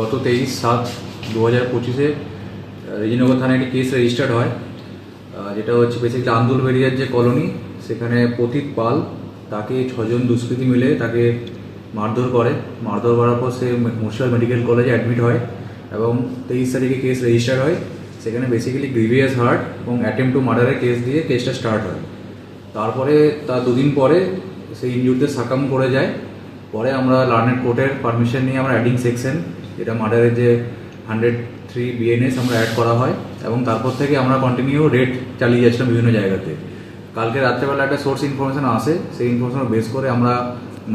গত তেইশ সাত দু হাজার পঁচিশে রেজিনগর থানায় একটি কেস রেজিস্টার্ড হয় যেটা হচ্ছে বেসিক্যালি আন্দুলবেরিয়ার যে কলোনি সেখানে প্রতীক পাল, তাকে ছজন দুষ্কৃতী মিলে তাকে মারধর করে। মারধর করার পর সে মুর্শিদাবাদ মেডিকেল কলেজে অ্যাডমিট হয় এবং তেইশ তারিখে কেস রেজিস্টার হয়। সেখানে বেসিক্যালি গ্রিভিয়াস হার্ট এবং অ্যাটেম্প টু মার্ডারের কেস দিয়ে কেসটা স্টার্ট হয়। তারপরে তার দুদিন পরে সেই ইনজুরিতে সাকাম করে যায়। পরে আমরা লার্নেড কোর্টের পারমিশন নিয়ে আমরা অ্যাডিং সেকশন যেটা মার্ডারের যে হান্ড্রেড থ্রি বিএনএস আমরা অ্যাড করা হয় এবং তারপর থেকে আমরা কন্টিনিউ রেড চালিয়ে যাচ্ছিলাম বিভিন্ন জায়গাতে। কালকে রাত্রেবেলা একটা সোর্স ইনফরমেশন আসে, সেই ইনফরমেশন বেস করে আমরা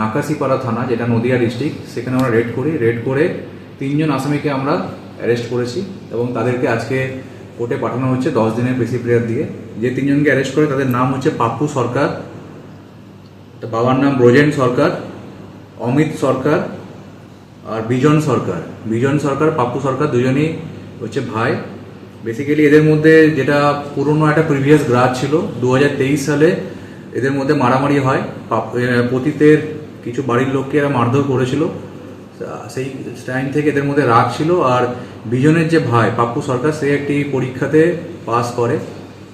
নাকাশিপাড়া থানা, যেটা নদিয়া ডিস্ট্রিক্ট সেখানে আমরা রেড করি। রেড করে তিনজন আসামিকে আমরা অ্যারেস্ট করেছি এবং তাদেরকে আজকে কোর্টে পাঠানো হচ্ছে দশ দিনের বেশি প্রেয়ার দিয়ে। যে তিনজনকে অ্যারেস্ট করে, তাদের নাম হচ্ছে পাপ্পু সরকার বাবার নাম ব্রজেন সরকার, অমিত সরকার আর বিজন সরকার। বিজন সরকার, পাপ্পু সরকার দুজনেই হচ্ছে ভাই। বেসিক্যালি এদের মধ্যে যেটা পুরনো একটা প্রিভিয়াস গ্রাজ ছিল দু হাজার তেইশ সালে এদের মধ্যে মারামারি হয়। পতিতের কিছু বাড়ির লোককে এরা মারধর করেছিল। সেই টাইম থেকে এদের মধ্যে রাগ ছিল। আর বিজনের যে ভাই, পাপ্পু সরকার, সে একটি পরীক্ষাতে পাস করে।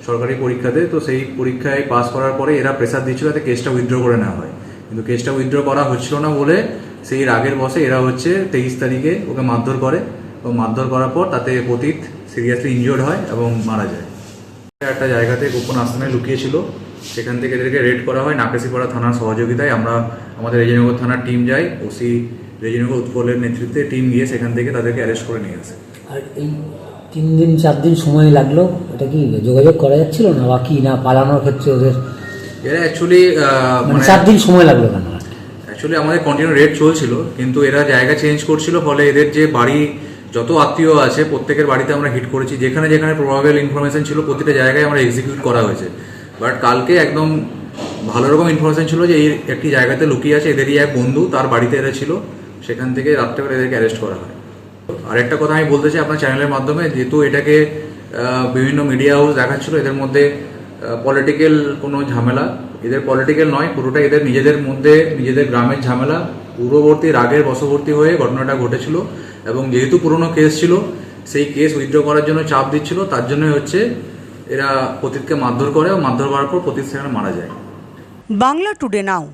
সরকারি পরীক্ষাতে। তো সেই পরীক্ষায় পাস করার পরে এরা প্রেসার দিচ্ছিল যাতে কেসটা উইথড্র করে নেওয়া হয়। কিন্তু কেসটা উইথড্র করা হচ্ছিল না বলে সেই রাগের বসে এরা হচ্ছে তেইশ তারিখে ওকে মারধর করে। এবং মারধর করার পর তাতে পতিত সিরিয়াসলি ইনজিওর্ড হয় এবং মারা যায়। একটা জায়গাতে গোপন আস্তানায় লুকিয়েছিল। সেখান থেকে এদেরকে রেড করা হয়। নাকাশিপাড়া থানার সহযোগিতায় আমরা আমাদের রেজিনগর থানার টিম যাই। ওসি রেজিনগর উৎপলের নেতৃত্বে টিম গিয়ে সেখান থেকে তাদেরকে অ্যারেস্ট করে নিয়ে আসে। আর এই তিন দিন চার দিন সময় লাগল? এটা কি যোগাযোগ করা যাচ্ছিল না বা কি না? পালানোর ক্ষেত্রে ওদের এরা অ্যাকচুয়ালি মানে মানে চার দিন সময় লাগল কেন? অ্যাকচুয়ালি আমাদের কন্টিনিউ রেট চলছিল, কিন্তু এরা জায়গা চেঞ্জ করছিল, ফলে এদের যে বাড়ি, যত আত্মীয় আছে, প্রত্যেকের বাড়িতে আমরা হিট করেছি। যেখানে যেখানে প্রবাবেল ইনফরমেশন ছিল, প্রতিটা জায়গায় আমরা এক্সিকিউট করা হয়েছে। বাট কালকে একদম ভালো রকম ইনফরমেশন ছিল যে, এই একটি জায়গাতে লুকিয়ে আছে, এদেরই এক বন্ধু, তার বাড়িতে এরা ছিল। সেখান থেকে রাত্রেবেলা এদেরকে অ্যারেস্ট করা হয়। আরেকটা কথা আমি বলতে চাই আপনার চ্যানেলের মাধ্যমে, যেহেতু এটাকে বিভিন্ন মিডিয়া হাউস দেখাচ্ছিল, এদের মধ্যে পলিটিক্যাল কোনো ঝামেলা এদের পলিটিক্যাল নয় পুরোটা এদের নিজেদের মধ্যে, নিজেদের গ্রামের ঝামেলা, পূর্ববর্তী, রাগের বশবর্তী হয়ে ঘটনাটা ঘটেছিল এবং যেহেতু পুরনো কেস ছিল, সেই কেস উইথড্র করার জন্য চাপ দিচ্ছিল, তার জন্যই হচ্ছে এরা প্রতীককে মারধর করে ও মারধর করার পর প্রতীক সেখানে মারা যায়। বাংলা টুডে নাও